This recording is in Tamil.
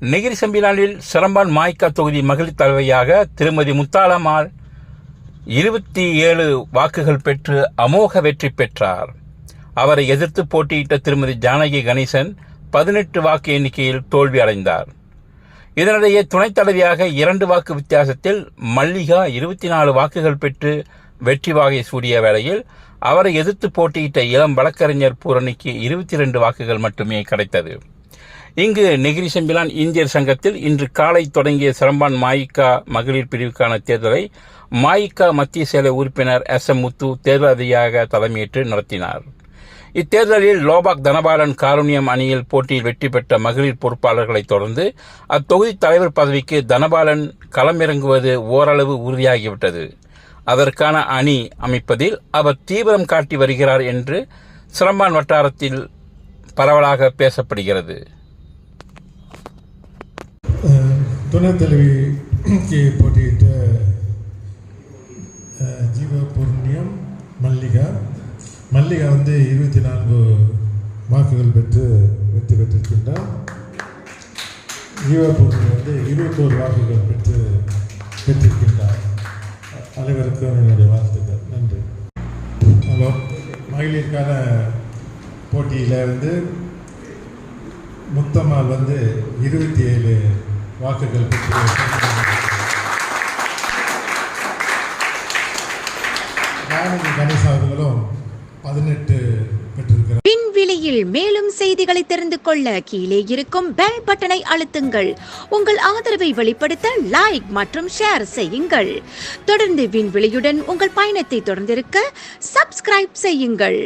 நெகிரி செம்பிலானில் சிரம்பான் மாய்க்கா தொகுதி மகளிர் தலைவையாக திருமதி முத்தாளம்மாள் இருபத்தி ஏழு வாக்குகள் பெற்று அமோக வெற்றி பெற்றார். அவரை எதிர்த்து போட்டியிட்ட திருமதி ஜானகி கணேசன் பதினெட்டு வாக்கு எண்ணிக்கையில் தோல்வி அடைந்தார். இதனிடையே துணைத் தலைவியாக இரண்டு வாக்கு வித்தியாசத்தில் மல்லிகா இருபத்தி நாலு வாக்குகள் பெற்று வெற்றி வாகை சூடிய வேளையில் அவரை எதிர்த்து போட்டியிட்ட இளம் வழக்கறிஞர் பூரணிக்கு இருபத்தி ரெண்டு வாக்குகள் மட்டுமே கிடைத்தது. இங்கு நெகிரி செம்பிலான் இந்தியர் சங்கத்தில் இன்று காலை தொடங்கிய சிரம்பான் மாயிக்கா மகளிர் பிரிவுக்கான தேர்தலை மாயிக்கா மத்திய செயல உறுப்பினர் எஸ் எம் முத்து தேர்தல் அதிகாரியாக தலைமையேற்று நடத்தினார். இத்தேர்தலில் லோபாக் தனபாலன் காருண்யம் அணியில் போட்டியில் வெற்றி பெற்ற மகளிர் பொறுப்பாளர்களைத் தொடர்ந்து அத்தொகுதி தலைவர் பதவிக்கு தனபாலன் களமிறங்குவது ஓரளவு உறுதியாகிவிட்டது. அதற்கான அணி அமைப்பதில் அவர் தீவிரம் காட்டி வருகிறார் என்று சிரம்பான் வட்டாரத்தில் பரவலாக பேசப்படுகிறது. துணைத் தலைவிக்கு போட்டியிட்ட அஹ், ஜீவபூர்ணியம் மல்லிகா. மல்லிகா வந்து இருபத்தி நான்கு வாக்குகள் பெற்று வெற்றி பெற்றிருக்கின்றார். ஜீவபூர்ணியம் வந்து இருபத்தோரு வாக்குகள் பெற்று பெற்றிருக்கின்றார். அனைவருக்கும் என்னுடைய வாழ்த்துக்கள். நன்றி. ஹலோ மகளிருக்கான போட்டியில் வந்து முத்தம்மாள் வந்து இருபத்தி ஏழு வாக்குகள் பெற்று ஜானகி அவர்களும் பதினெட்டு பெற்றிருக்கிறார் விண்வெளியில் மேலும் செய்திகளை தெரிந்து கொள்ள கீழே இருக்கும் பெல் பட்டனை அழுத்துங்கள். உங்கள் ஆதரவை வெளிப்படுத்த லைக் மற்றும் ஷேர் செய்யுங்கள். தொடர்ந்து விண்வெளியுடன் உங்கள் பயணத்தை தொடர்ந்திருக்க சப்ஸ்கிரைப் செய்யுங்கள்.